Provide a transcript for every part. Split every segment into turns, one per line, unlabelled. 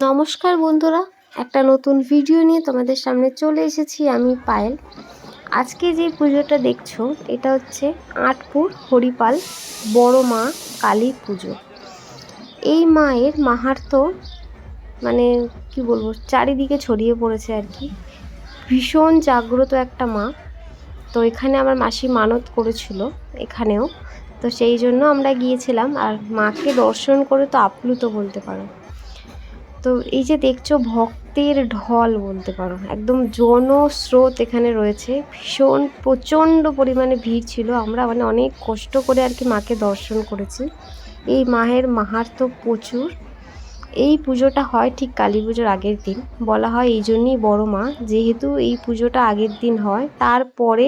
নমস্কার বন্ধুরা, একটা নতুন ভিডিও নিয়ে তোমাদের সামনে চলে এসেছি আমি পায়েল। আজকে যে পুজোটা দেখছ, এটা হচ্ছে আটপুর হরিপাল বড় মা কালী পুজো। এই মায়ের মাহাত্ম মানে কি বলব, চারিদিকে ছড়িয়ে পড়েছে আর কি। ভীষণ জাগ্রত একটা মা। তো এখানে আমার মাসি মানত করেছিল, এখানেও। তো সেই জন্য আমরা গিয়েছিলাম, আর মাকে দর্শন করে তো আপ্লুত বলতে পারো। তো এই যে দেখছ ভক্তের ঢল বলতে পারো, একদম জনস্রোত এখানে রয়েছে। ভীষণ প্রচণ্ড পরিমাণে ভিড় ছিল। আমরা মানে অনেক কষ্ট করে আর কি মাকে দর্শন করেছি। এই মায়ের মাহাত্ম প্রচুর। এই পুজোটা হয় ঠিক কালী পুজোর আগের দিন। বলা হয় এই জন্যই বড়ো মা। যেহেতু এই পুজোটা আগের দিন হয়, তারপরে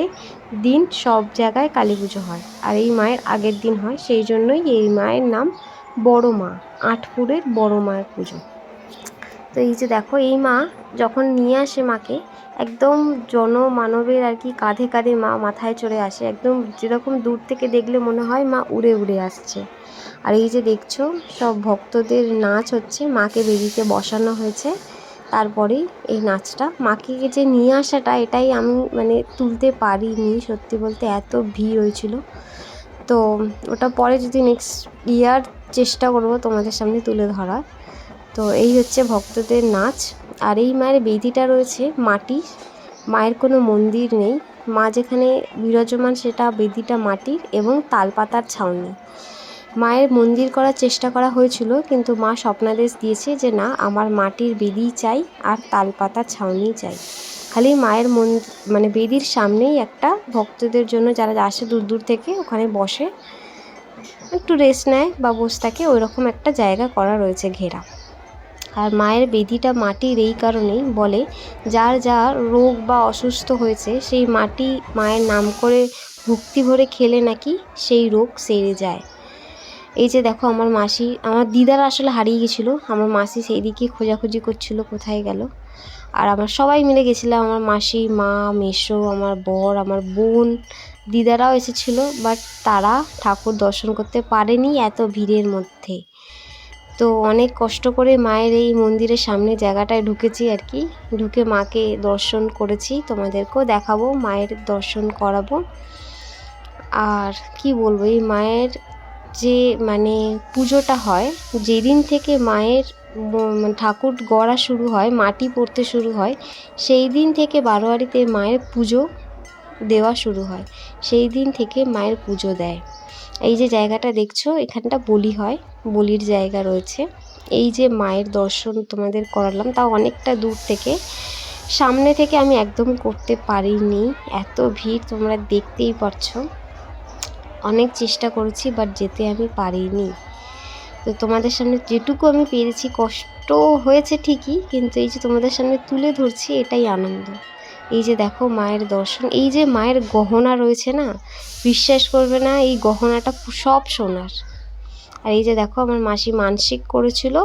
দিন সব জায়গায় কালী পুজো হয়। আর এই মায়ের আগের দিন হয়, সেই জন্যই এই মায়ের নাম বড় মা। আটপুরের বড় মায়ের পুজো। তো এই যে দেখো, এই মা যখন নিয়ে আসে মাকে, একদম জনমানবের আর কি কাঁধে কাঁধে মা মাথায় চড়ে আসে। একদম যেরকম দূর থেকে দেখলে মনে হয় মা উড়ে উড়ে আসছে। আর এই যে দেখছ, সব ভক্তদের নাচ হচ্ছে, মাকে বেদিতে বসানো হয়েছে। তারপরেই এই নাচটা, মাকে যে নিয়ে আসাটা, এটাই আমি মানে তুলতে পারিনি সত্যি বলতে, এত ভিড় হয়েছিল। তো ওটা পরে যদি নেক্সট ইয়ার চেষ্টা করব তোমাদের সামনে তুলে ধরার। তো এই হচ্ছে ভক্তদের নাচ। আর এই মায়ের বেদিটা রয়েছে মাটির মায়ের কোনো মন্দির নেই। মা যেখানে বিরাজমান সেটা বেদিটা মাটির এবং তালপাতার ছাউনি। মায়ের মন্দির করার চেষ্টা করা হয়েছিল, কিন্তু মা স্বপ্নাদেশ দিয়েছে যে না, আমার মাটির বেদি চাই আর তালপাতার ছাউনি চাই। খালি মায়ের মন মানে বেদির সামনেই একটা ভক্তদের জন্য যারা আসে দূর দূর থেকে, ওখানে বসে, একটু রেস্ট নেয় বা বসে থাকে ওই রকম একটা জায়গা করা রয়েছে ঘেরা। আর মায়ের বেদিটা মাটির এই কারণেই বলে, যার যা রোগ বা অসুস্থ হয়েছে, সেই মাটি মায়ের নাম করে ভক্তি ভরে খেলে নাকি সেই রোগ সেরে যায়। এই যে দেখো আমার মাসি, আমার দিদারা আসলে হারিয়ে গেছিল। আমার মাসি সেই দিকে খোঁজাখুঁজি করছিল, কোথায় গেল? আর আমার সবাই মিলে গেছিলাম আমার মাসি, মা, মেসো, আমার বর, আমার বোন, দিদারাও এসেছিল, বাট তারা ঠাকুর দর্শন করতে পারেনি এত ভিড়ের মধ্যে। তো অনেক কষ্ট করে মায়ের এই মন্দিরের সামনে জায়গাটায় ঢুকেছি আর কি। ঢুকে মাকে দর্শন করেছি, তোমাদেরকেও দেখাবো, মায়ের দর্শন করাবো। আর কি বলব, এই মায়ের যে মানে পুজোটা হয়, যেদিন থেকে মায়ের মানে ঠাকুর গড়া শুরু হয়, মাটি পড়তে শুরু হয়, সেই দিন থেকে বারোয়ারিতে মায়ের পুজো দেওয়া শুরু হয়। সেই দিন থেকে মায়ের পুজো দেয়। এই যে জায়গাটা দেখছ, এখানটা বলি হয়, বলির জায়গা রয়েছে। এই যে মায়ের দর্শন তোমাদের করালাম, তাও অনেকটা দূর থেকে। সামনে থেকে আমি একদম করতে পারিনি, এত ভিড় তোমরা দেখতেই পারছ অনেক চেষ্টা করেছি বাট যেতে আমি পারিনি। তো তোমাদের সামনে যেটুকু আমি পেরেছি, কষ্ট হয়েছে ঠিকই, কিন্তু এই যে তোমাদের সামনে তুলে ধরছি, এটাই আনন্দ। এই যে দেখো মায়ের দর্শন, এই যে মায়ের গহনা রয়েছে না, বিশ্বাস করবে না, এই গহনাটা সব সোনার। আর এই যে দেখো আমার মাসি মানসিক করেছিল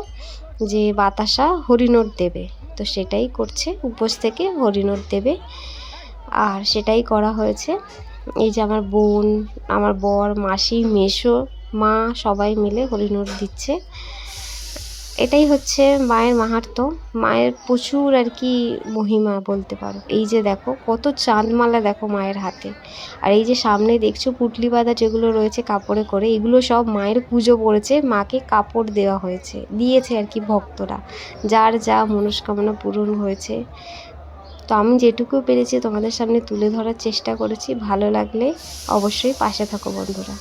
যে বাতাসা হরিণর দেবে, তো সেটাই করছে, উপোস থেকে হরিণর দেবে। আর সেটাই করা হয়েছে। এই যে আমার বোন, আমার বর, মাসি, মেসো, মা সবাই মিলে হরিণর দিচ্ছে। এটাই হচ্ছে মায়ের মাহাত্ম। মায়ের প্রচুর আর কি মহিমা বলতে পারো। এই যে দেখো, কত চাঁদমালা দেখো মায়ের হাতে। আর এই যে সামনে দেখছ পুটলি বাঁধা যেগুলো রয়েছে কাপড়ে করে, এগুলো সব মায়ের পুজো পড়েছে, মাকে কাপড় দেওয়া হয়েছে, দিয়েছে আর কি ভক্তরা। যার যা মনস্কামনা পূরণ হয়েছে। তো আমি যেটুকু পেরেছি তোমাদের সামনে তুলে ধরার চেষ্টা করেছি। ভালো লাগলে অবশ্যই পাশে থাকো বন্ধুরা।